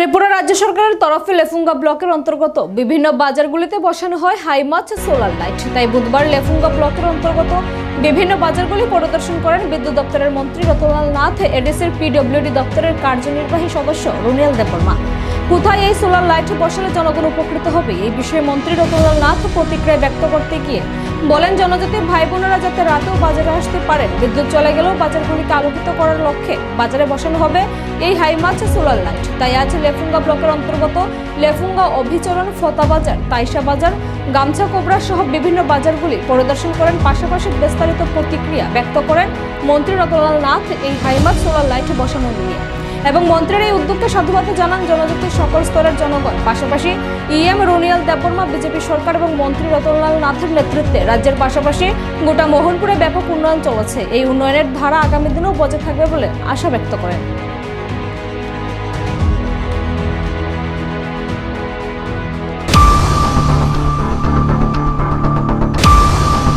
ত্রিপুরা রাজ্য সরকারের তরফে লেফুঙ্গা ব্লকের অন্তর্গত বিভিন্ন বাজারগুলিতে বসানো হয় হাইমাচ সোলার লাইট। তাই বুধবার লেফুঙ্গা ব্লকের অন্তর্গত বিভিন্ন বাজারগুলি পরিদর্শন করেন বিদ্যুৎ দপ্তরের মন্ত্রী রতনলাল নাথ, এডিসির পিডব্লিউডি দপ্তরের কার্যনির্বাহী সদস্য রুনিয়াল দেববর্মা। কোথায় এই সোলার লাইট বসালে জনগণ উপকৃত হবে? এই বিষয়ে মন্ত্রী রতনলাল নাথ প্রতিক্রিয়া ব্যক্ত করতে গিয়ে বলেন জনজাতির ভাই বোনেরা যাতে রাতেও বাজারে আসতে পারেন, বিদ্যুৎ চলে গেলেও বাজারগুলিকে আলোকিত করার লক্ষ্যে বাজারে বসানো হবে এই হাইমাচ সোলার লাইট তাই আজ লেফুঙ্গা ব্লকের অন্তর্গত লেফুঙ্গা অভিচরণ ফতা বাজার, তাইশা বাজার, গামছা, কোবরা সহ বিভিন্ন বাজারগুলি পরিদর্শন করেন। পাশাপাশি বিস্তারিত প্রতিক্রিয়া ব্যক্ত করেন মন্ত্রী রতনলাল নাথ এই হাইমাচ সোলার লাইট বসানো নিয়ে। এবং মন্ত্রীর এই উদ্যোগকে সাধুবাদ জানান জনজাতির সকল স্তরের জনগণ। পাশাপাশি ইএম রোনিয়াল দেববর্মা, বিজেপি সরকার এবং মন্ত্রী রতনলাল নাথের নেতৃত্বে রাজ্যের পাশাপাশি গোটা মোহনপুরে ব্যাপক উন্নয়ন চলেছে। এই উন্নয়নের ধারা আগামী দিনেও বজায় থাকবে বলে আশা ব্যক্ত করেন।